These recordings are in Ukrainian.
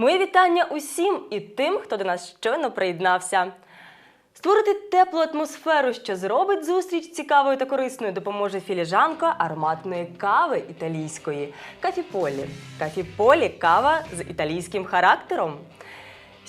Мої вітання усім і тим, хто до нас щойно приєднався. Створити теплу атмосферу, що зробить зустріч цікавою та корисною, допоможе філіжанка ароматної кави італійської Кафіполі. Кафіполі кава з італійським характером.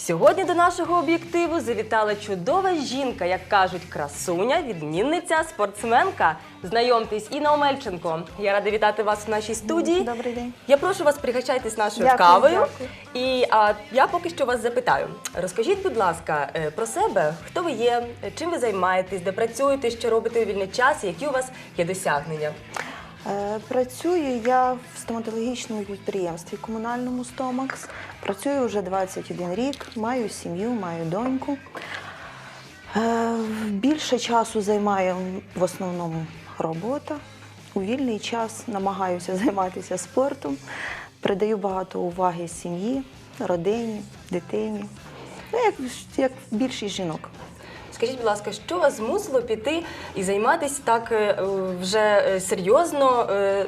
Сьогодні до нашого об'єктиву завітала чудова жінка, як кажуть, красуня, відмінниця, спортсменка. Знайомтесь, Інна Омельченко. Я рада вітати вас в нашій студії. Добрий день. Я прошу вас пригощайтесь нашою Дякую, кавою. дякую. І а, я поки що вас запитаю. Розкажіть, будь ласка, е, про себе, хто ви є, чим ви займаєтесь, де працюєте, що робите у вільний час, які у вас є досягнення? Е, Працюю я в стоматологічному підприємстві комунальному Стомакс. Працюю вже 21 рік, маю сім'ю, маю доньку. Е, Більше часу займаю в основному робота. У вільний час намагаюся займатися спортом, придаю багато уваги сім'ї, родині, дитині. Ну, як, як більшість жінок. Скажіть, будь ласка, що вас змусило піти і займатися так е, вже е, серйозно е,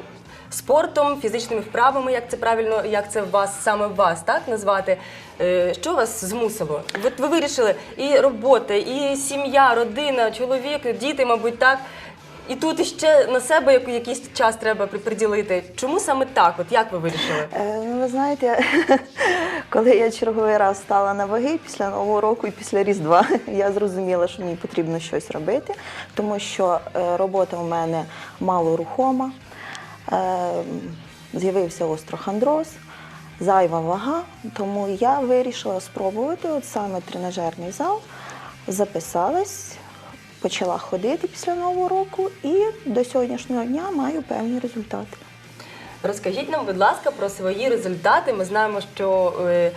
спортом, фізичними вправами, як це правильно, як це вас саме вас так назвати? Е, Що вас змусило? От ви вирішили і роботи, і сім'я, родина, чоловік, діти, мабуть, так. І тут ще на себе якийсь час треба при- приділити. Чому саме так? От як ви вирішили? Е, Ну, ви знаєте, коли я черговий раз стала на ваги після Нового року і після Різдва, я зрозуміла, що мені потрібно щось робити, тому що е, робота у мене малорухома, е, з'явився острохондроз, зайва вага, тому я вирішила спробувати от саме тренажерний зал, записалась. Почала ходити після нового року і до сьогоднішнього дня маю певні результати. Розкажіть нам, будь ласка, про свої результати. Ми знаємо, що е,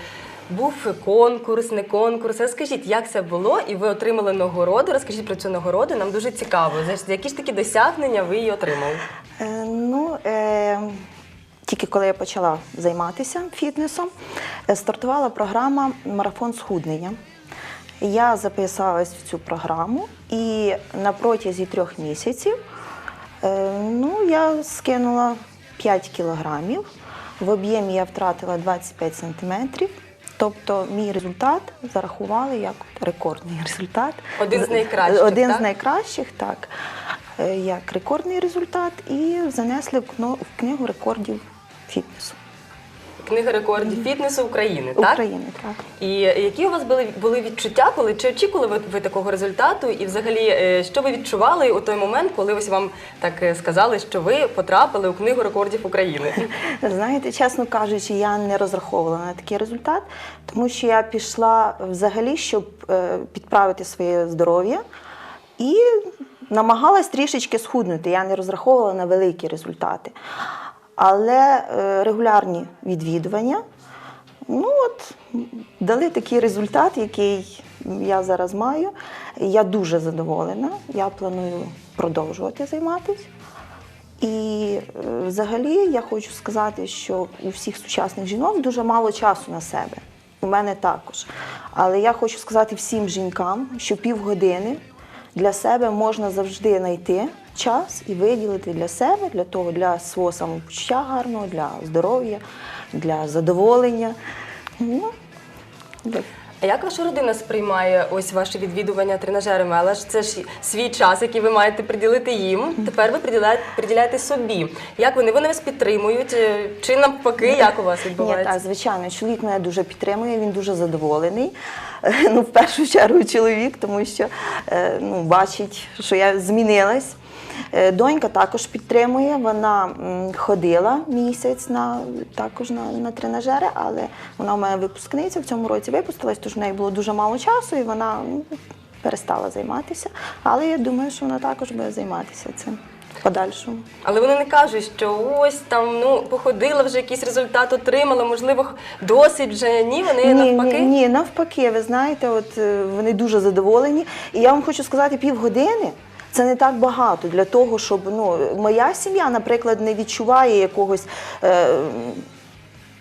був конкурс, не конкурс. Розкажіть, як це було, і ви отримали нагороду. Розкажіть про цю нагороду. Нам дуже цікаво. За які ж такі досягнення ви її отримали? Е, ну, е, тільки коли я почала займатися фітнесом, е, стартувала програма Марафон схуднення. Я записалась в цю програму і на протязі трьох місяців е, ну, я скинула 5 кілограмів. В об'ємі я втратила 25 сантиметрів. Тобто мій результат зарахували як рекордний результат. Один з найкращих, Один так? з найкращих, так. Е, Як рекордний результат і занесли в книгу рекордів фітнесу Книга рекордів фітнесу України, так? України. Так. І які у вас були, були відчуття, коли чи очікували ви, ви такого результату? І взагалі, е, що ви відчували у той момент, коли ось вам так е, сказали, що ви потрапили у книгу рекордів України? Знаєте, чесно кажучи, я не розраховувала на такий результат, тому що я пішла взагалі, щоб е, підправити своє здоров'я і намагалась трішечки схуднути. Я не розраховувала на великі результати. Але е, регулярні відвідування, ну от, дали такий результат, який я зараз маю. Я дуже задоволена. Я планую продовжувати займатися. І е, взагалі я хочу сказати, що у всіх сучасних жінок дуже мало часу на себе. У мене також. Але я хочу сказати всім жінкам, що півгодини для себе можна завжди знайти час і виділити для себе, для того, для свого самопочуття гарного, для здоров'я, для задоволення. Ну, А як ваша родина сприймає ось ваше відвідування тренажерами? Але ж це ж свій час, який ви маєте приділити їм. Тепер ви приділяєте, приділяєте собі. Як вони? Вони вас підтримують? Е, Чи навпаки, як у вас Ні, відбувається? так, звичайно, чоловік мене дуже підтримує, він дуже задоволений. Ну, в першу чергу чоловік, тому що е, ну, бачить, що я змінилась. Е, Донька також підтримує, вона ходила місяць на, також на, на тренажери, але вона у мене випускниця в цьому році випустилась, тож в неї було дуже мало часу і вона перестала займатися. Але я думаю, що вона також буде займатися цим подальшому. Але вони не кажуть, що ось там ну походила вже якийсь результат отримала, можливо, досить вже ні. Вони ні, навпаки. Ні, ні, навпаки, ви знаєте, от е, вони дуже задоволені. І я вам хочу сказати, півгодини це не так багато для того, щоб ну, моя сім'я, наприклад, не відчуває якогось. Е,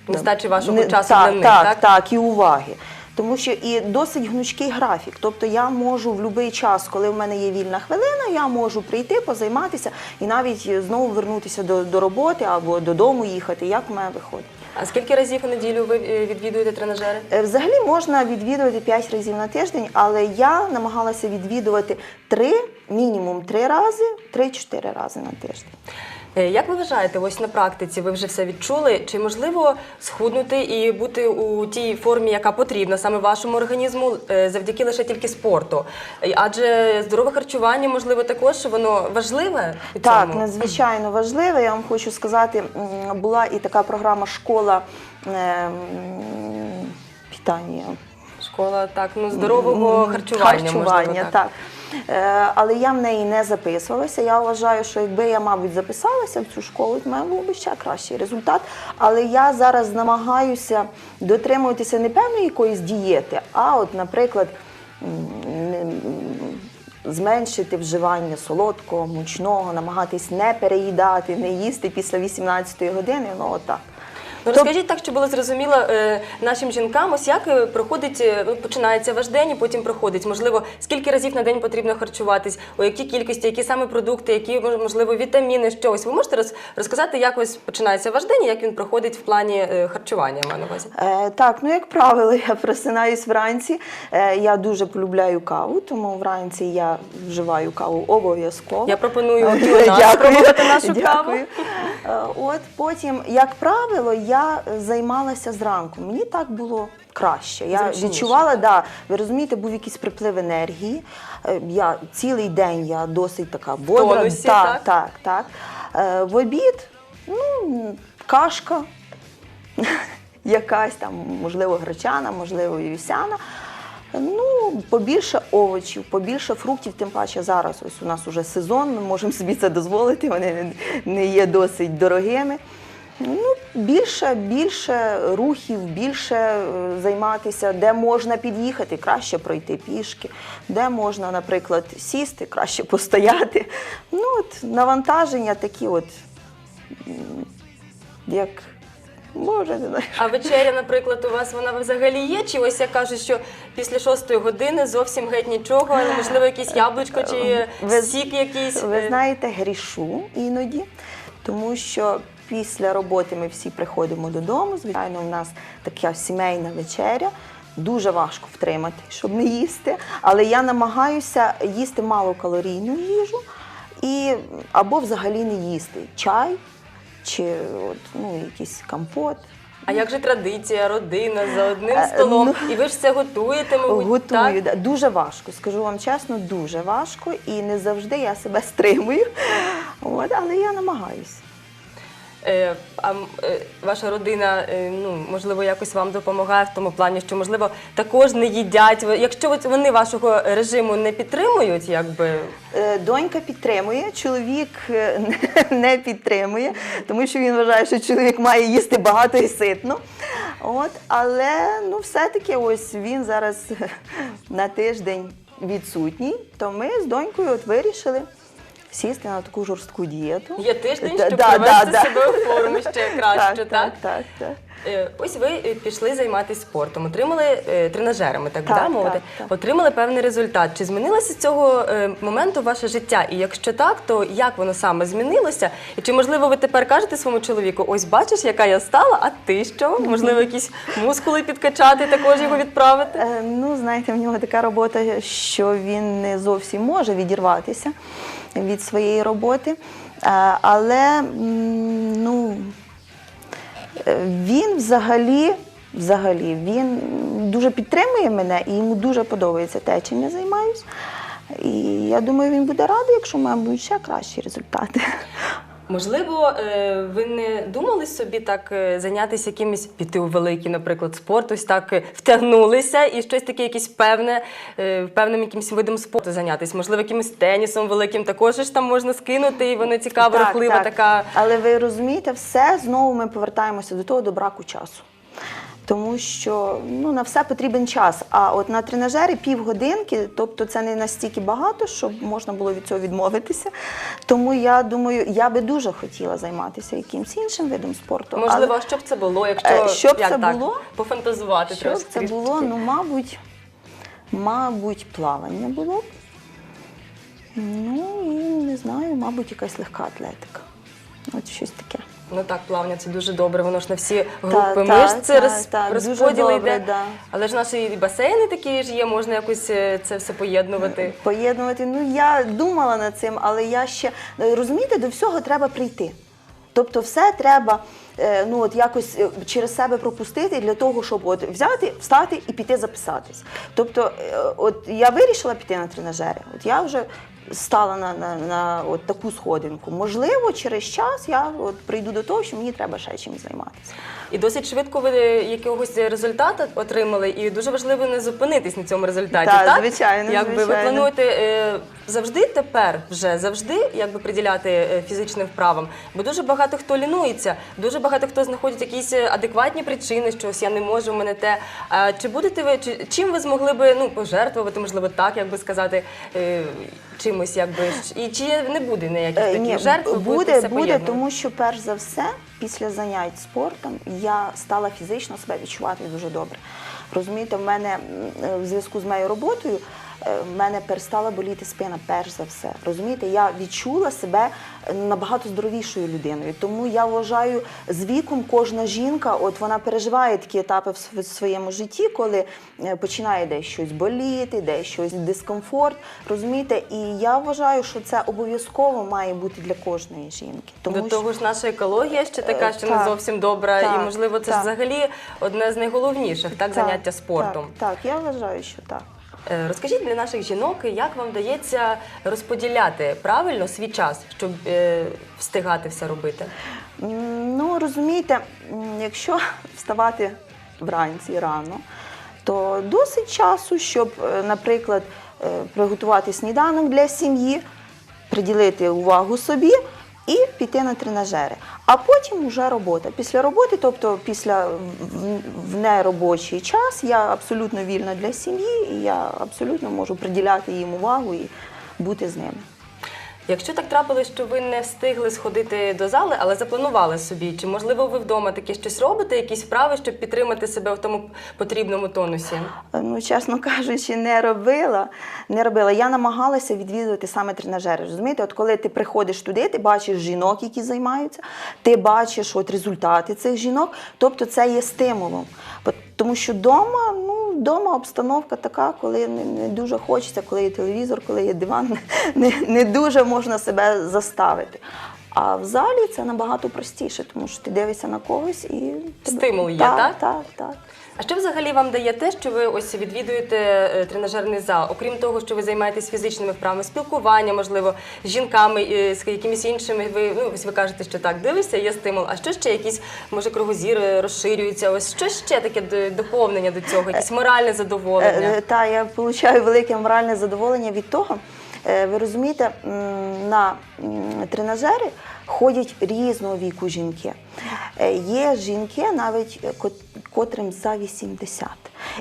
Нестачі вашого не- часу так, для них, так, так? так, і уваги. Тому що і досить гнучкий графік. Тобто я можу в будь-який час, коли в мене є вільна хвилина, я можу прийти, позайматися і навіть знову вернутися до, до роботи або додому їхати, як в мене виходить. А скільки разів у неділю ви е, відвідуєте тренажери? Е, Взагалі можна відвідувати 5 разів на тиждень, але я намагалася відвідувати 3, мінімум 3 рази, 3-4 рази на тиждень. Е, Як ви вважаєте, ось на практиці ви вже все відчули? Чи можливо схуднути і бути у тій формі, яка потрібна саме вашому організму, е, завдяки лише тільки спорту? Е, Адже здорове харчування, можливо, також воно важливе Так, надзвичайно важливо. Я вам хочу сказати, була і така програма школа питання. Школа так, ну здорового харчування, харчування, можливо, так. Е, але я в неї не записувалася. Я вважаю, що якби я, мабуть, записалася в цю школу, в мене був би ще кращий результат. Але я зараз намагаюся дотримуватися не певної якоїсь дієти, а от, наприклад, зменшити вживання солодкого, мучного, намагатись не переїдати, не їсти після 18-ї години. Ну, отак. Ну, розкажіть так, щоб було зрозуміло е, нашим жінкам, ось як е, проходить, е, ну, починається ваш день і потім проходить. Можливо, скільки разів на день потрібно харчуватись, у якій кількості, які саме продукти, які мож- можливо вітаміни, що ось ви можете роз- розказати, як ось починається ваш день і як він проходить в плані е, харчування, я маю на увазі. Е, так, ну як правило, я просинаюсь вранці. Е, я дуже полюбляю каву, тому вранці я вживаю каву обов'язково. Я пропоную і спробувати нашу каву. дякую. Е, От потім, як правило, я займалася зранку. Мені так було краще. Я Зручніше, відчувала, да, ви розумієте, був якийсь приплив енергії. Е, Я цілий день я досить така бодра. тонусі, так, так? так, так. Е, В обід, ну, кашка якась там, можливо, гречана, можливо, вівсяна. Ну, побільше овочів, побільше фруктів, тим паче зараз ось у нас уже сезон, ми можемо собі це дозволити, вони не є досить дорогими. Ну, більше, більше рухів, більше е, займатися, де можна під'їхати, краще пройти пішки, де можна, наприклад, сісти, краще постояти. Ну, от навантаження такі, от, як може, не знаю. А вечеря, наприклад, у вас вона взагалі є? Чи ось як кажуть, що після шостої години зовсім геть нічого, можливо якесь яблучко чи Ви- сік якийсь? Ви знаєте, грішу іноді, тому що після роботи ми всі приходимо додому. Звичайно, у нас така сімейна вечеря. Дуже важко втримати, щоб не їсти. Але я намагаюся їсти малокалорійну їжу і або взагалі не їсти чай чи от, ну, якийсь компот. А як же традиція, родина за одним Е, столом? ну, І ви ж все готуєте, мабуть, Готую. так? Дуже важко, скажу вам чесно, дуже важко. І не завжди я себе стримую. От, але я намагаюся. Е, а е, ваша родина, е, ну можливо, якось вам допомагає в тому плані, що можливо також не їдять. Якщо вони вашого режиму не підтримують, якби Донька підтримує, чоловік не підтримує, тому що він вважає, що чоловік має їсти багато і ситно. От, але ну, все-таки ось він зараз на тиждень відсутній, то ми з донькою от вирішили сісти на таку жорстку дієту. є тиждень, щоб да, привести да, да. себе у форму ще краще, так? так, так, так. Е, Ось ви е, пішли займатися спортом, отримали е, тренажерами, так, Так, да, мовити, так, так. отримали певний результат. Чи змінилося з цього моменту ваше життя? І якщо так, то як воно саме змінилося? І чи можливо ви тепер кажете своєму чоловіку, ось бачиш, яка я стала, а ти що? Можливо, якісь мускули підкачати, також його відправити? Ну, знаєте, в нього така робота, що він не зовсім може відірватися від своєї роботи. Е, Але ну, е, він взагалі, взагалі він дуже підтримує мене і йому дуже подобається те, чим я займаюся. І я думаю, він буде радий, якщо мене будуть ще кращі результати. Можливо, е, ви не думали собі так е, зайнятися якимось піти у великий, наприклад, спорт, ось так е, втягнулися і щось таке, якесь певне, певним якимось видом спорту зайнятися. Можливо, якимось тенісом великим також ж там можна скинути, і воно цікаво, рухлива така. Але ви розумієте, все знову ми повертаємося до того до браку часу. Тому що ну, на все потрібен час. А от на тренажері півгодинки, тобто це не настільки багато, щоб можна було від цього відмовитися. Тому я думаю, я би дуже хотіла займатися якимось іншим видом спорту. Можливо, але а що б це було, якщо Е, що б як це так, було? пофантазувати що б трошки. це було? Ну, мабуть, мабуть, плавання було б. Ну і не знаю, мабуть, якась легка атлетика. От щось таке. Ну так, плавання це дуже добре. Воно ж на всі Та, групи та, та, роз, та, дуже розподіл добре, йде. да. Але ж наші і басейни такі ж є, можна якось е, це все поєднувати. Поєднувати. Ну я думала над цим, але я ще розумієте, до всього треба прийти. Тобто, все треба е, ну от якось е, через себе пропустити для того, щоб от взяти, встати і піти записатись. Тобто, е, от я вирішила піти на тренажери. От я вже стала на, на, на от таку сходинку. Можливо, через час я от прийду до того, що мені треба ще чимось займатися. І досить швидко ви якогось результату отримали, і дуже важливо не зупинитись на цьому результаті. Так, так? звичайно, Якби ви плануєте е, завжди тепер вже завжди якби приділяти е, фізичним вправам, бо дуже багато хто лінується, дуже багато хто знаходить якісь е, адекватні причини, що ось я не можу, мене те. А чи будете ви чи чим ви змогли би ну пожертвувати, можливо, так, як би сказати, е, чимось, якби і чи не буде ніяких Е, таких Ні, жертв? ви будете буде, все буде, поєднувати? тому що перш за все, після занять спортом я стала фізично себе відчувати дуже добре. Розумієте, в мене м, е, в зв'язку з моєю роботою в мене перестала боліти спина, перш за все. Розумієте, я відчула себе е, набагато здоровішою людиною. Тому я вважаю, з віком кожна жінка, от вона переживає такі етапи в своєму житті, коли е, починає десь щось боліти, десь щось дискомфорт. Розумієте, і я вважаю, що це обов'язково має бути для кожної жінки. Тому До того ж, наша екологія ще така, Е, що не зовсім добра, так, і можливо це так. взагалі одне з найголовніших так, заняття спортом. Так, так, я вважаю, що так. Е, Розкажіть для наших жінок, як вам вдається розподіляти правильно свій час, щоб е, встигати все робити? Ну, розумієте, якщо вставати вранці рано, то досить часу, щоб, е, наприклад, приготувати сніданок для сім'ї, приділити увагу собі і піти на тренажери. А потім вже робота. Після роботи, тобто після в- неробочий час, я абсолютно вільна для сім'ї, і я абсолютно можу приділяти їм увагу і бути з ними. Якщо так трапилось, що ви не встигли сходити до зали, але запланували собі, чи можливо ви вдома таке щось робите, якісь вправи, щоб підтримати себе в тому потрібному тонусі? Ну, чесно кажучи, не робила. Не робила. Я намагалася відвідувати саме тренажери. Розумієте, от коли ти приходиш туди, ти бачиш жінок, які займаються, ти бачиш от результати цих жінок, тобто це є стимулом. Тому що вдома, вдома обстановка така, коли не, дуже хочеться, коли є телевізор, коли є диван, не, не дуже можна себе заставити. А в залі це набагато простіше, тому що ти дивишся на когось і тебе- Стимул є, так? так? Так, так. А що взагалі вам дає те, що ви ось відвідуєте е, тренажерний зал? Окрім того, що ви займаєтесь фізичними вправами, спілкування, можливо, з жінками, е, з якимись іншими. Ви ну ось ви кажете, що так дивишся, є стимул. А що ще якісь може кругозір е, розширюється? Ось що ще таке доповнення до цього? Якесь моральне задоволення? Та я отримую велике моральне задоволення від того. Ви розумієте, на тренажери ходять різного віку жінки. Е, Є жінки, навіть е, котрим за 80.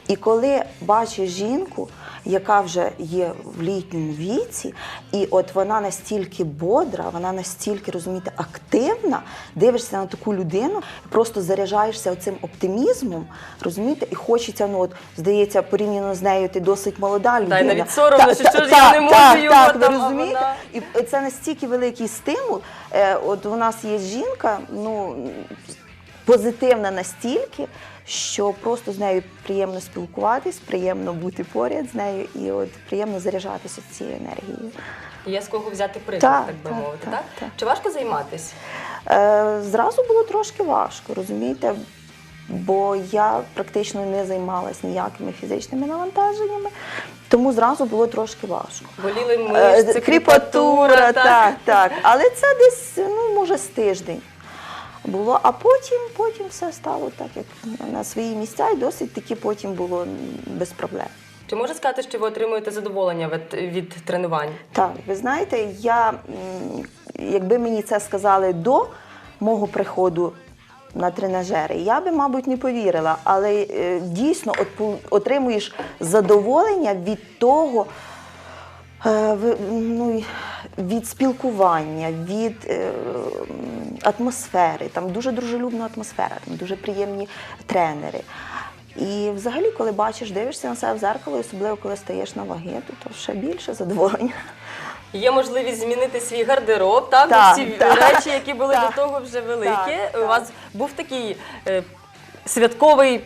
І коли бачиш жінку, яка вже є в літньому віці, і от вона настільки бодра, вона настільки розумієте, активна, дивишся на таку людину, просто заряджаєшся цим оптимізмом, розумієте, і хочеться, ну от здається, порівняно з нею, ти досить молода людина. навіть соромно, що що ж я не можу так, його так, ви там, а розумієте? вона- І це настільки великий стимул. Е, От у нас є жінка, ну позитивна настільки, що просто з нею приємно спілкуватись, приємно бути поряд з нею і от приємно заряджатися цією енергією. Є з кого взяти приклад, так, Так, би так, мовити. Так, так, так. Чи важко займатися? Е, Зразу було трошки важко, розумієте? Бо я практично не займалася ніякими фізичними навантаженнями, тому зразу було трошки важко. Боліли Е, мишці, кріпатура, так, так. Але це десь, ну, може, з тиждень було, а потім, потім все стало так, як на свої місця, і досить таки потім було без проблем. Чи можна сказати, що ви отримуєте задоволення від, від тренувань? Так, ви знаєте, я, якби мені це сказали до мого приходу на тренажери. Я би, мабуть, не повірила, але е, дійсно от, отримуєш задоволення від того, е, ну, від спілкування, від е, атмосфери. Там дуже дружелюбна атмосфера, там дуже приємні тренери. І взагалі, коли бачиш, дивишся на себе в зеркало, особливо коли стаєш на ваги, то, ще більше задоволення. Є можливість змінити свій гардероб, так? Так, Всі так. речі, які були Так. до того вже великі. Так, У так. вас був такий е, святковий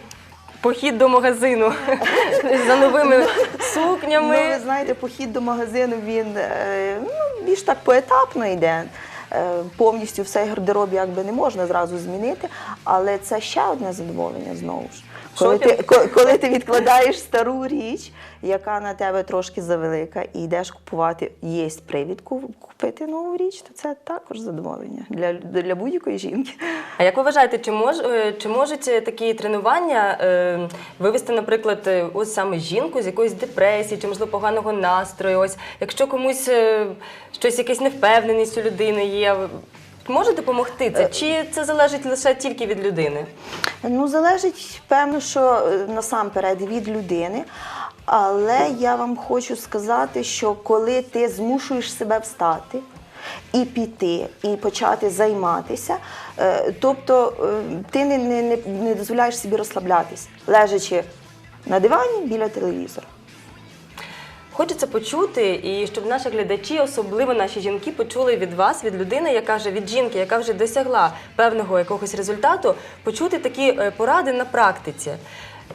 похід до магазину за новими сукнями. Ну, ви знаєте, похід до магазину він е, ну, більш так поетапно йде. Е, Повністю все гардероб якби не можна зразу змінити, але це ще одне задоволення знову ж. Коли ти, коли ти відкладаєш стару річ, яка на тебе трошки завелика, і йдеш купувати, є привід купити нову річ, то це також задоволення для, для будь-якої жінки. А як ви вважаєте, чи мож е, чи можуть е, такі тренування е, вивести, наприклад, ось саме жінку з якоїсь депресії чи можливо поганого настрою? Ось якщо комусь е, щось якась невпевненість у людини є, може допомогти це? Чи це залежить лише тільки від людини? Ну, залежить, певно, що е, насамперед від людини. Але я вам хочу сказати, що коли ти змушуєш себе встати і піти, і почати займатися, е, тобто е, ти не, не, не, не дозволяєш собі розслаблятись, лежачи на дивані біля телевізора. Хочеться почути, і щоб наші глядачі, особливо наші жінки, почули від вас, від людини, яка вже від жінки, яка вже досягла певного якогось результату, почути такі е, поради на практиці.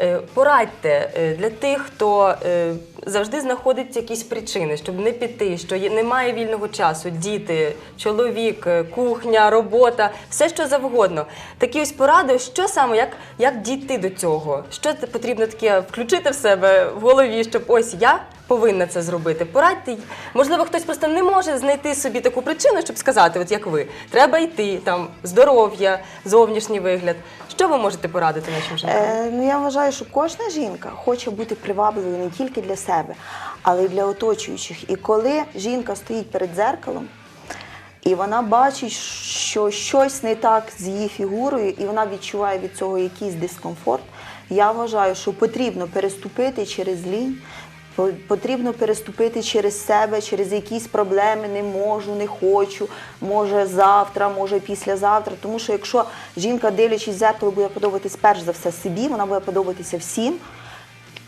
Е, Порадьте е, для тих, хто е, завжди знаходить якісь причини, щоб не піти, що немає вільного часу, діти, чоловік, кухня, робота, все що завгодно. Такі ось поради, що саме, як, як дійти до цього? Що потрібно таке включити в себе в голові, щоб ось я повинна це зробити. Порадьте, можливо, хтось просто не може знайти собі таку причину, щоб сказати, от як ви, треба йти, там здоров'я, зовнішній вигляд. Що ви можете порадити нашим жінкам? Е, ну я вважаю, що кожна жінка хоче бути привабливою не тільки для себе, але й для оточуючих. І коли жінка стоїть перед дзеркалом, і вона бачить, що щось не так з її фігурою, і вона відчуває від цього якийсь дискомфорт. Я вважаю, що потрібно переступити через лінь, потрібно переступити через себе, через якісь проблеми, не можу, не хочу, може завтра, може післязавтра. Тому що якщо жінка, дивлячись в зеркало, буде подобатись перш за все собі, вона буде подобатися всім.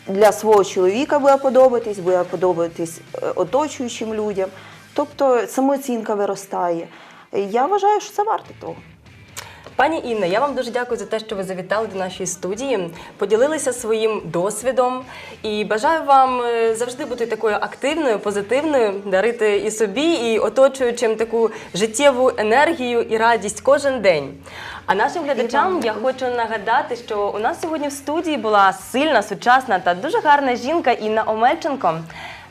Для свого чоловіка буде подобатись, буде подобатись е, оточуючим людям. Тобто самооцінка виростає. Я вважаю, що це варто того. Пані Інна, я вам дуже дякую за те, що ви завітали до нашої студії, поділилися своїм досвідом і бажаю вам е, завжди бути такою активною, позитивною, дарити і собі, і оточуючим таку життєву енергію і радість кожен день. А нашим глядачам я хочу нагадати, що у нас сьогодні в студії була сильна, сучасна та дуже гарна жінка Інна Омельченко.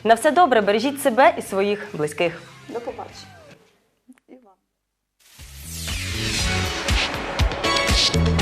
На все добре, бережіть себе і своїх близьких. До побачення. І вам.